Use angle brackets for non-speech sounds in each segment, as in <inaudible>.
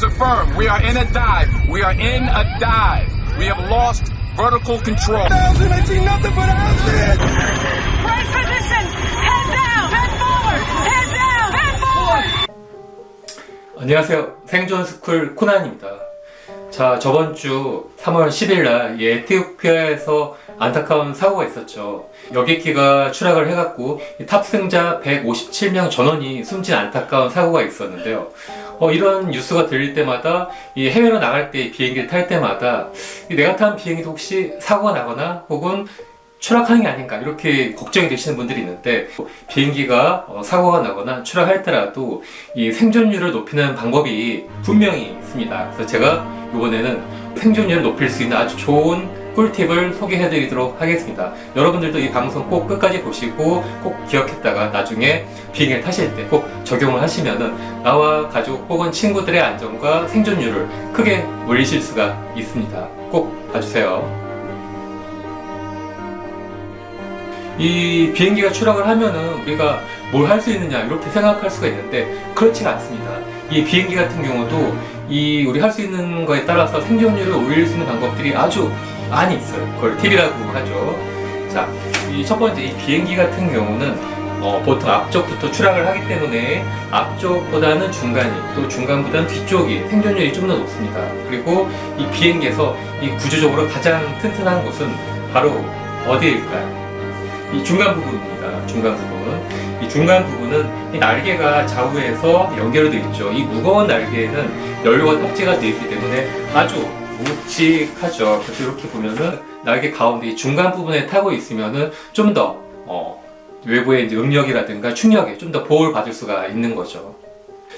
is affirmed. We are in a dive. We are in a dive. We have lost vertical control. Houses. Right position. Head down. Head forward. Head down. Head forward. 안녕하세요. 생존 스쿨 코난입니다. 자, 저번 주 3월 10일 날이 에티오피아에서 안타까운 사고가 있었죠. 여객기가 추락을 해갖고 이 탑승자 157명 전원이 숨진 안타까운 사고가 있었는데요. 어, 이런 뉴스가 들릴 때마다 이 해외로 나갈 때 비행기를 탈 때마다 이 내가 탄 비행기도 혹시 사고가 나거나 혹은 추락하는 게 아닌가 이렇게 걱정이 되시는 분들이 있는데 비행기가 어, 사고가 나거나 추락할 때라도 이 생존율을 높이는 방법이 분명히 있습니다. 그래서 제가 이번에는 생존율을 높일 수 있는 아주 좋은 꿀팁을 소개해 드리도록 하겠습니다. 여러분들도 이 방송 꼭 끝까지 보시고 꼭 기억했다가 나중에 비행기를 타실 때 꼭 적용을 하시면은 나와 가족 혹은 친구들의 안전과 생존율을 크게 올리실 수가 있습니다. 꼭 봐주세요. 이 비행기가 추락을 하면은 우리가 뭘 할 수 있느냐 이렇게 생각할 수가 있는데 그렇지가 않습니다. 이 비행기 같은 경우도 이 우리 할 수 있는 거에 따라서 생존율을 올릴 수 있는 방법들이 아주 많이 있어요. 그걸 팁이라고 하죠. 자, 이 첫 번째 이 비행기 같은 경우는 어, 보통 앞쪽부터 추락을 하기 때문에 앞쪽보다는 중간이 또 중간보다는 뒤쪽이 생존율이 좀 더 높습니다. 그리고 이 비행기에서 이 구조적으로 가장 튼튼한 곳은 바로 어디일까요? 이 중간 부분입니다. 중간 부분. 이 중간 부분은 이 날개가 좌우에서 연결되어 있죠. 이 무거운 날개에는 연료가 탑재가 되어 있기 때문에 아주 묵직하죠. 그래서 이렇게 보면은 날개 가운데 이 중간 부분에 타고 있으면은 좀더 어, 외부의 이제 응력이라든가 충격에 좀 더 보호를 받을 수가 있는 거죠.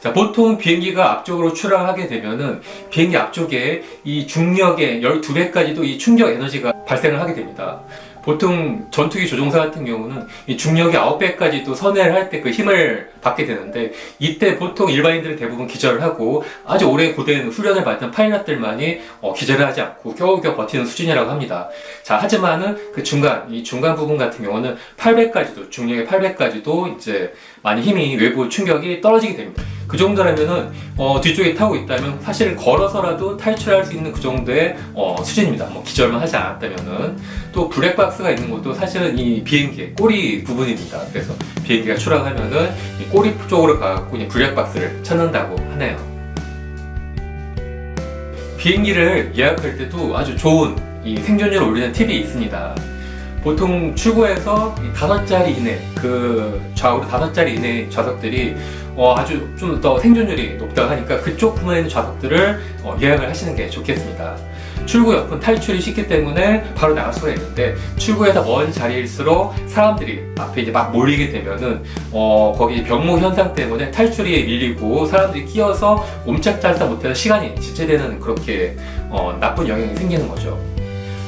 자, 보통 비행기가 앞쪽으로 추락하게 되면은 비행기 앞쪽에 이 중력의 12배까지도 이 충격 에너지가 발생을 하게 됩니다. 보통 전투기 조종사 같은 경우는 이 중력이 9배까지도 선회를 할 때 그 힘을 받게 되는데 이때 보통 일반인들은 대부분 기절을 하고 아주 오래 고된 훈련을 받은 파일럿들만이 어, 기절을 하지 않고 겨우겨우 버티는 수준이라고 합니다. 자, 하지만은 그 중간, 이 중간 부분 같은 경우는 800까지도, 중력의 800까지도 이제 많이 힘이 외부 충격이 떨어지게 됩니다. 그 정도라면은 어, 뒤쪽에 타고 있다면 사실 걸어서라도 탈출할 수 있는 그 정도의 어, 수준입니다. 뭐 기절만 하지 않았다면은 또 블랙박스가 있는 것도 사실은 이 비행기의 꼬리 부분입니다. 그래서 비행기가 추락하면은 이 꼬리 쪽으로 가갖고 이 블랙박스를 찾는다고 하네요. 비행기를 예약할 때도 아주 좋은 이 생존율을 올리는 팁이 있습니다. 보통 이 다섯 자리 이내, 그 좌우로 다섯 자리 이내 좌석들이 어, 아주 좀 더 생존율이 높다고 하니까 그쪽 부분에 있는 좌석들을 어, 예약을 하시는 게 좋겠습니다. 출구 옆은 탈출이 쉽기 때문에 바로 나갈 수가 있는데 출구에서 먼 자리일수록 사람들이 앞에 이제 막 몰리게 되면은 어, 거기 병목 현상 때문에 탈출이 밀리고 사람들이 끼어서 옴짝달싹 못해서 시간이 지체되는 그렇게 어, 나쁜 영향이 생기는 거죠.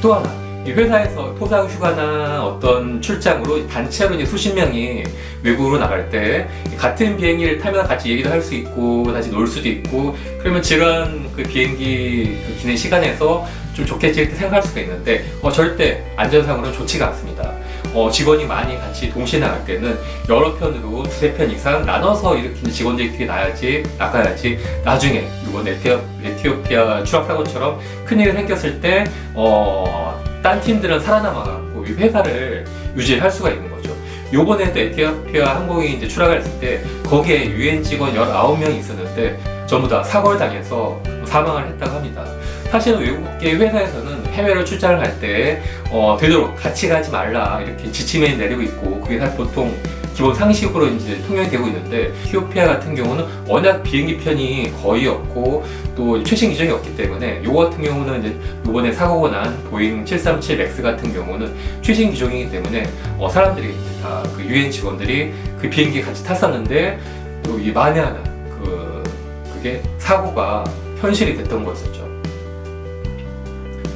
또 하나 이 회사에서 토상 휴가나 어떤 출장으로 단체로 이제 수십 명이 외국으로 나갈 때 같은 비행기를 타면 같이 얘기도 할 수 있고 같이 놀 수도 있고 그러면 지난 그 비행기 그 기내 시간에서 좀 좋겠지 이렇게 생각할 수가 있는데 어, 절대 안전상으로는 좋지가 않습니다. 어, 직원이 많이 같이 동시에 나갈 때는 여러 편으로 두세 편 이상 나눠서 이렇게 직원들끼리 나야지 나가야지 나중에 이번 에티오, 에티오피아 추락 사고처럼 큰일이 생겼을 때 어, 딴 팀들은 살아남아갖고 이 회사를 유지할 수가 있는 거죠. 요번에도 에티오피아 항공이 이제 추락을 했을 때 거기에 유엔 직원 19명이 있었는데 전부 다 사고를 당해서 사망을 했다고 합니다. 사실은 외국계 회사에서는 해외로 출장을 갈 때 어, 되도록 같이 가지 말라 이렇게 지침을 내리고 있고 그게 보통 기본 상식으로 이제 통용이 되고 있는데 에티오피아 같은 경우는 워낙 비행기 편이 거의 없고 또 최신 기종이 없기 때문에 요거 같은 경우는 이제 요번에 사고가 난 보잉 737 맥스 같은 경우는 최신 기종이기 때문에 어, 사람들이 다 그 유엔 직원들이 그 비행기 같이 탔었는데 또 이 만에 하나 그 그게 사고가 현실이 됐던 거였었죠.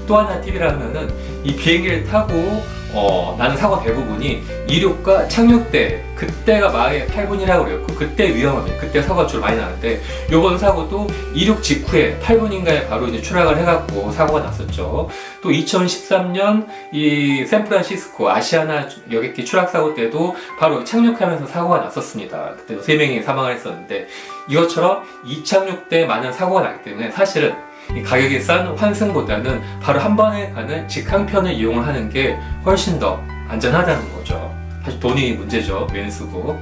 또 하나 팁이라면은 이 비행기를 타고 어, 나는 사고 대부분이 이륙과 착륙 때 그때가 마의 8분이라고 그랬고 그때 위험하면 그때 사고가 주로 많이 나는데 요번 사고도 이륙 직후에 8분인가에 바로 이제 추락을 해갖고 사고가 났었죠. 또 2013년 이 샌프란시스코 아시아나 여객기 추락 사고 때도 바로 착륙하면서 사고가 났었습니다. 그때도 3명이 사망을 했었는데 이것처럼 이착륙 때 많은 사고가 나기 때문에 사실은 이 가격이 싼 환승보다는 바로 한 번에 가는 직항편을 이용을 하는 게 훨씬 더 안전하다는 거죠. 사실 돈이 문제죠. 왼수고.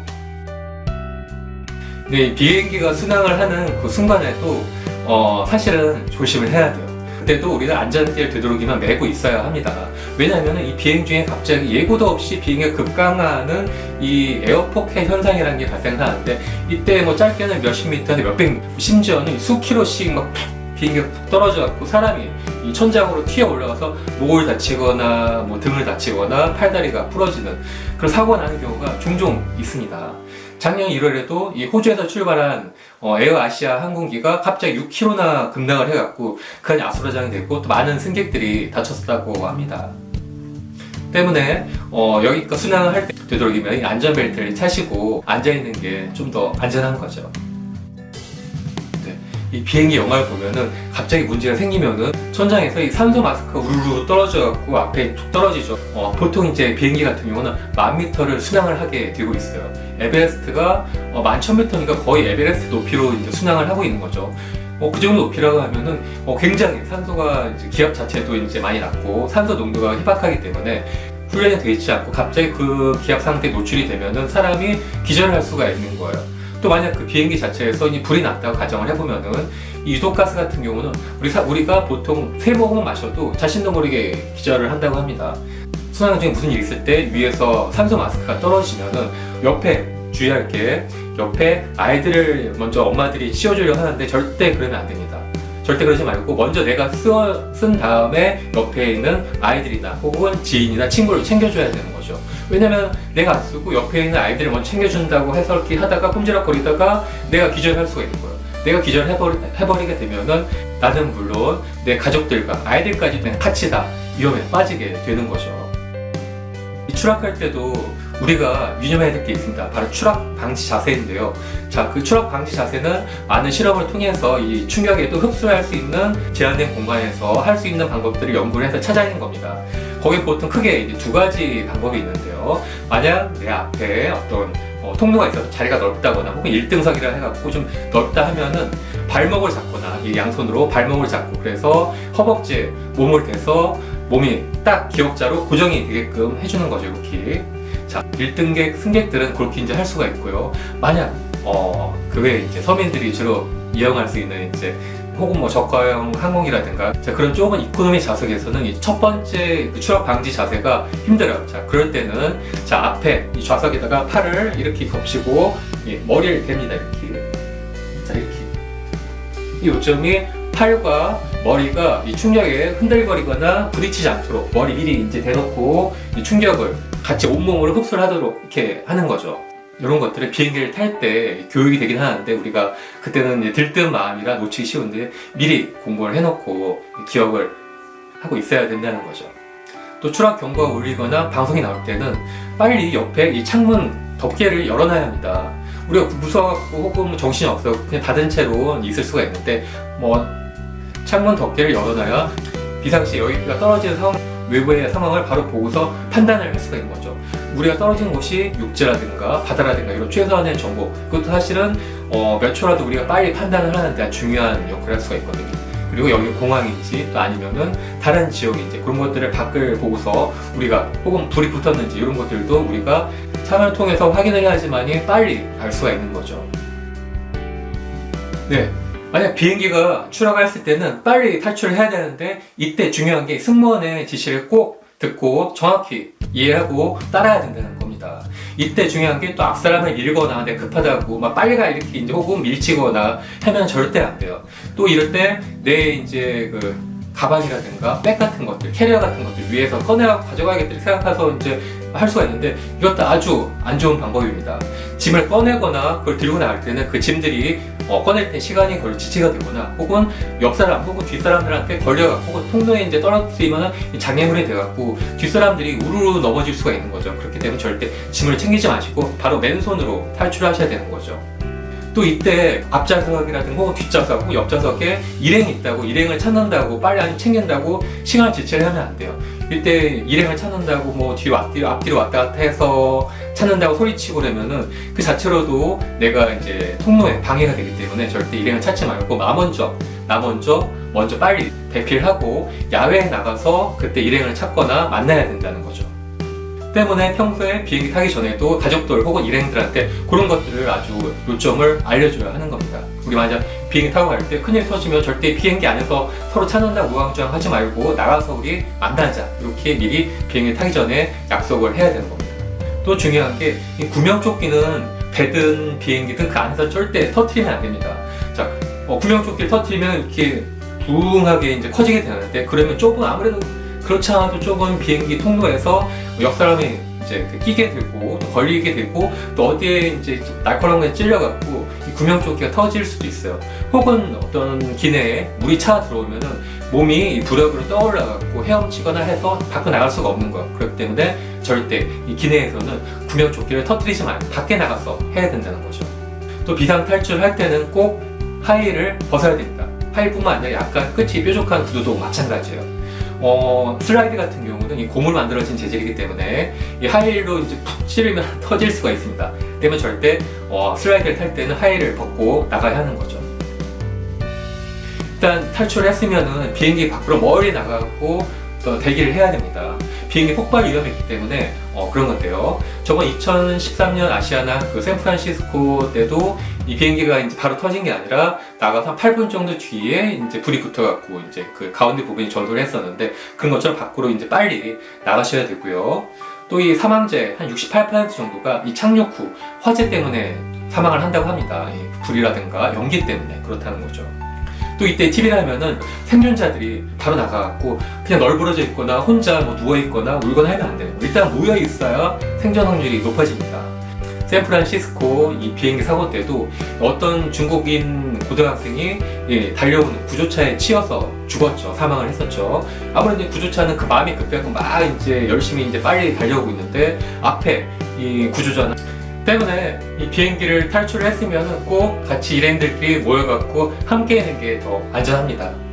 근데 이 비행기가 순항을 하는 그 순간에도 어, 사실은 조심을 해야 돼요. 그때도 우리가 안전띠를 되도록이면 메고 있어야 합니다. 왜냐하면 이 비행 중에 갑자기 예고도 없이 비행기가 급강하는 이 에어포켓 현상이라는 게 발생하는데 이때 뭐 짧게는 몇십 미터에 몇백 심지어는 수 킬로씩 막 비행기가 푹 떨어져 갖고 사람이 이 천장으로 튀어 올라가서 목을 다치거나 뭐 등을 다치거나 팔다리가 부러지는 그런 사고가 나는 경우가 종종 있습니다. 작년 1월에도 이 호주에서 출발한 어, 에어 아시아 항공기가 갑자기 6km나 급락을 해갖고 그 안에 아수라장이 됐고 또 많은 승객들이 다쳤다고 합니다. 때문에 어, 여기가 순항을 할 때 되도록이면 이 안전벨트를 차시고 앉아있는 게 좀 더 안전한 거죠. 네, 이 비행기 영화를 보면은 갑자기 문제가 생기면은 천장에서 이 산소 마스크가 우르르 떨어져갖고 앞에 툭 떨어지죠. 어, 보통 이제 비행기 같은 경우는 만 미터를 순항을 하게 되고 있어요. 에베레스트가 어, 만 천 미터니까 거의 에베레스트 높이로 이제 순항을 하고 있는 거죠. 어, 그 정도 높이라고 하면은 어, 굉장히 산소가 이제 기압 자체도 이제 많이 낮고 산소 농도가 희박하기 때문에 훈련이 되어 있지 않고 갑자기 그 기압 상태에 노출이 되면은 사람이 기절할 수가 있는 거예요. 또 만약 그 비행기 자체에서 이 불이 났다고 가정을 해보면은 이 유독가스 같은 경우는 우리 사, 우리가 보통 세 모금만 마셔도 자신도 모르게 기절을 한다고 합니다. 순환 중에 무슨 일이 있을 때 위에서 산소 마스크가 떨어지면은 옆에 주의할 게 옆에 아이들을 먼저 엄마들이 씌워주려고 하는데 절대 그러면 안 됩니다. 절대 그러지 말고 먼저 내가 쓰어, 쓴 다음에 옆에 있는 아이들이나 혹은 지인이나 친구를 챙겨줘야 되는 거죠. 왜냐면 내가 안 쓰고 옆에 있는 아이들을 먼저 챙겨준다고 해서 이렇게 하다가 꼼지락거리다가 내가 기절할 수가 있는 거예요. 내가 기절해버리, 해버리게 되면은 나는 물론 내 가족들과 아이들까지 같이 다 위험에 빠지게 되는 거죠. 이 추락할 때도 우리가 유념해야 될 게 있습니다. 바로 추락 방지 자세인데요. 자, 그 추락 방지 자세는 많은 실험을 통해서 이 충격에도 흡수할 수 있는 제한된 공간에서 할 수 있는 방법들을 연구를 해서 찾아낸 겁니다. 거기 보통 크게 두 가지 방법이 있는데요. 만약 내 앞에 어떤 어, 통로가 있어서 자리가 넓다거나 혹은 1등석이라 해갖고 좀 넓다 하면은 발목을 잡거나 이 양손으로 발목을 잡고 그래서 허벅지에 몸을 대서 몸이 딱 기역자로 고정이 되게끔 해주는 거죠, 이렇게. 자, 1등객 승객들은 그렇게 이제 할 수가 있고요. 만약, 어, 그 외에 이제 서민들이 주로 이용할 수 있는 이제 혹은 뭐 저가형 항공이라든가 자, 그런 좁은 이코노미 좌석에서는 이첫 번째 그 추락 방지 자세가 힘들어요. 자, 그럴 때는 자, 앞에 이 좌석에다가 팔을 이렇게 겹치고 예, 머리를 댑니다. 이렇게. 자, 이렇게. 이 요점이 팔과 머리가 이 충격에 흔들거리거나 부딪히지 않도록 머리 미리 이제 대놓고 이 충격을 같이 온몸으로 흡수를 하도록 이렇게 하는 거죠. 이런 것들은 비행기를 탈 때 교육이 되긴 하는데 우리가 그때는 들뜬 마음이라 놓치기 쉬운데 미리 공부를 해놓고 기억을 하고 있어야 된다는 거죠. 또 추락 경보가 울리거나 방송이 나올 때는 빨리 옆에 이 창문 덮개를 열어놔야 합니다. 우리가 무서워갖고 혹은 뭐 정신이 없어 그냥 닫은 채로 있을 수가 있는데 뭐 창문 덮개를 열어놔야 비상시 여기가 떨어지는 상황 외부의 상황을 바로 보고서 판단을 할 수가 있는 거죠. 우리가 떨어진 곳이 육지라든가 바다라든가 이런 최소한의 정보 그것도 사실은 어, 몇 초라도 우리가 빨리 판단을 하는데 중요한 역할을 할 수가 있거든요. 그리고 여기 공항인지 또 아니면은 다른 지역인지 그런 것들을 밖을 보고서 우리가 혹은 불이 붙었는지 이런 것들도 우리가 창을 통해서 확인을 해야지만이 빨리 알 수가 있는 거죠. 네. 만약 비행기가 추락했을 때는 빨리 탈출을 해야 되는데 이때 중요한 게 승무원의 지시를 꼭 듣고 정확히 이해하고 따라야 된다는 겁니다. 이때 중요한 게 또 앞사람을 밀거나 내 급하다고 막 빨리 가 이렇게 이제 혹은 밀치거나 하면 절대 안 돼요. 또 이럴 때 내 이제 그 가방이라든가 백 같은 것들, 캐리어 같은 것들 위에서 꺼내가 가져가겠다 생각해서 이제 할 수가 있는데 이것도 아주 안 좋은 방법입니다. 짐을 꺼내거나 그걸 들고 나갈 때는 그 짐들이 어, 꺼낼 때 시간이 걸려 지체가 되거나 혹은 옆 사람 혹은 뒷 사람들한테 걸려갖고 혹은 통로에 이제 떨어뜨리면 장애물이 돼갖고 뒷 사람들이 우르르 넘어질 수가 있는 거죠. 그렇기 때문에 절대 짐을 챙기지 마시고 바로 맨손으로 탈출하셔야 되는 거죠. 또 이때 앞좌석이라든가 뒷좌석 옆좌석에 일행이 있다고 일행을 찾는다고 빨리 안 챙긴다고 시간 지체를 하면 안 돼요. 이때 일행을 찾는다고 뭐 뒤로 앞뒤로 앞뒤로 왔다 갔다 해서 찾는다고 소리치고 그러면은 그 자체로도 내가 이제 통로에 방해가 되기 때문에 절대 일행을 찾지 말고 나 먼저 나 먼저 먼저 빨리 대피를 하고 야외에 나가서 그때 일행을 찾거나 만나야 된다는 거죠. 때문에 평소에 비행기 타기 전에도 가족들 혹은 일행들한테 그런 것들을 아주 요점을 알려줘야 하는 겁니다. 우리 만약 비행기 타고 갈 때 큰일 터지면 절대 비행기 안에서 서로 찾는다 우왕좌왕 하지 말고 나가서 우리 만나자 이렇게 미리 비행기 타기 전에 약속을 해야 되는 겁니다. 또 중요한 게 이 구명조끼는 배든 비행기든 그 안에서 절대 터트리면 안 됩니다. 자, 어, 구명조끼를 터트리면 이렇게 붕하게 이제 커지게 되는데 그러면 조금 아무래도 그렇지 않아도 조금 비행기 통로에서 옆 사람이 이제 그 끼게 되고 또 걸리게 되고 또 어디에 이제 날카로운 게 찔려갖고 이 구명조끼가 터질 수도 있어요. 혹은 어떤 기내에 물이 차 들어오면은 몸이 이 부력으로 떠올라갖고 헤엄치거나 해서 밖으로 나갈 수가 없는 거예요. 그렇기 때문에 절대 이 기내에서는 구명조끼를 터뜨리지 말고 밖에 나가서 해야 된다는 거죠. 또 비상 탈출할 때는 꼭 하의를 벗어야 됩니다. 하의뿐만 아니라 약간 끝이 뾰족한 구두도 마찬가지예요. 어, 슬라이드 같은 경우는 이 고무로 만들어진 재질이기 때문에 이 하이힐로 이제 푹 찌르면 <laughs> 터질 수가 있습니다. 때문에 절대 어, 슬라이드를 탈 때는 하이힐을 벗고 나가야 하는 거죠. 일단 탈출을 했으면은 비행기 밖으로 멀리 나가고 또 대기를 해야 됩니다. 비행기 폭발 위험이 있기 때문에 어, 그런 건데요. 저번 2013년 아시아나 그 샌프란시스코 때도 이 비행기가 이제 바로 터진 게 아니라 나가서 한 8분 정도 뒤에 이제 불이 붙어갖고 이제 그 가운데 부분이 전도를 했었는데 그런 것처럼 밖으로 이제 빨리 나가셔야 되고요. 또 이 사망자 한 68% 정도가 이 착륙 후 화재 때문에 사망을 한다고 합니다. 이 불이라든가 연기 때문에 그렇다는 거죠. 또 이때 TV라면은 생존자들이 바로 나가갖고 그냥 널브러져 있거나 혼자 뭐 누워있거나 울거나 하면 안 돼요. 일단 모여 있어야 생존 확률이 높아집니다. 샌프란시스코 이 비행기 사고 때도 어떤 중국인 고등학생이 예, 달려오는 구조차에 치여서 죽었죠. 사망을 했었죠. 아무래도 이 구조차는 그 마음이 급해갖고 막 이제 열심히 이제 빨리 달려오고 있는데 앞에 이 구조자는 때문에 이 비행기를 탈출을 했으면 꼭 같이 일행들끼리 모여갖고 함께 있는 게 더 안전합니다.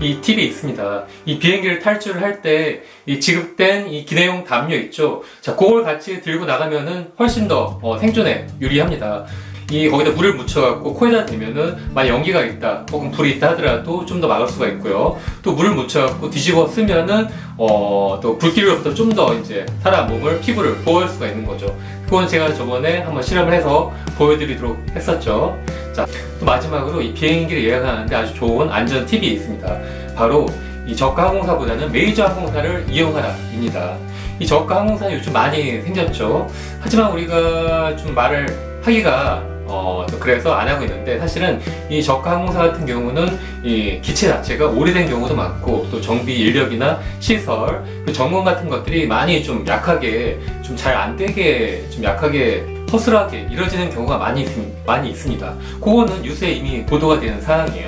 이 팁이 있습니다. 이 비행기를 탈출을 할 때 이 지급된 이 기내용 담요 있죠. 자, 그걸 같이 들고 나가면은 훨씬 더 어, 생존에 유리합니다. 이 거기다 물을 묻혀갖고 코에다 대면은 만약 연기가 있다 혹은 불이 있다 하더라도 좀 더 막을 수가 있고요. 또 물을 묻혀갖고 뒤집어 쓰면은 어, 또 불길로부터 좀 더 이제 사람 몸을 피부를 보호할 수가 있는 거죠. 그건 제가 저번에 한번 실험을 해서 보여드리도록 했었죠. 자, 또 마지막으로 이 비행기를 예약하는데 아주 좋은 안전 팁이 있습니다. 바로 이 저가 항공사보다는 메이저 항공사를 이용하라입니다. 이 저가 항공사 요즘 많이 생겼죠. 하지만 우리가 좀 말을 하기가 어, 또 그래서 안 하고 있는데 사실은 이 저가 항공사 같은 경우는 이 기체 자체가 오래된 경우도 많고 또 정비 인력이나 시설 그 전문 같은 것들이 많이 좀 약하게 좀 잘 안 되게 좀 약하게 허술하게 이루어지는 경우가 많이, 있, 많이 있습니다. 그거는 뉴스에 이미 보도가 되는 사항이에요.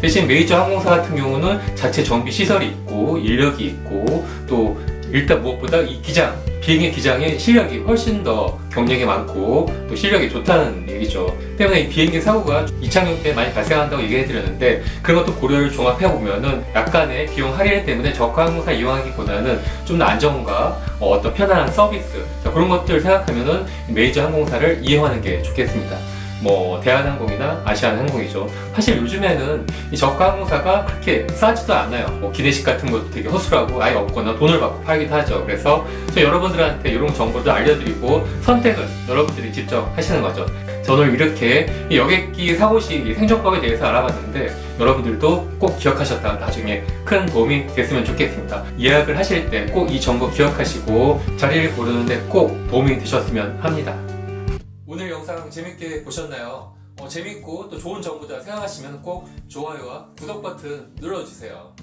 대신 메이저 항공사 같은 경우는 자체 정비 시설이 있고 인력이 있고 또 일단 무엇보다 이 기장 비행기 기장의 실력이 훨씬 더 경력이 많고 또 실력이 좋다는 얘기죠. 때문에 이 비행기 사고가 이착륙 때 많이 발생한다고 얘기해 드렸는데 그런 것도 고려를 종합해 보면은 약간의 비용 할인 때문에 저가 항공사 이용하기보다는 좀 더 안정과 어, 어떤 편안한 서비스 자, 그런 것들 생각하면은 메이저 항공사를 이용하는 게 좋겠습니다. 뭐 대한항공이나 아시아나항공이죠. 사실 요즘에는 이 저가 항공사가 그렇게 싸지도 않아요. 뭐 기내식 같은 것도 되게 허술하고 아예 없거나 돈을 받고 팔기도 하죠. 그래서 저 여러분들한테 이런 정보도 알려드리고 선택은 여러분들이 직접 하시는 거죠. 저는 이렇게 이 여객기 사고 시 생존법에 대해서 알아봤는데 여러분들도 꼭 기억하셨다가 나중에 큰 도움이 됐으면 좋겠습니다. 예약을 하실 때 꼭 이 정보 기억하시고 자리를 고르는데 꼭 도움이 되셨으면 합니다. 영상 재밌게 보셨나요? 어, 재밌고 또 좋은 정보다 생각하시면 꼭 좋아요와 구독 버튼 눌러주세요.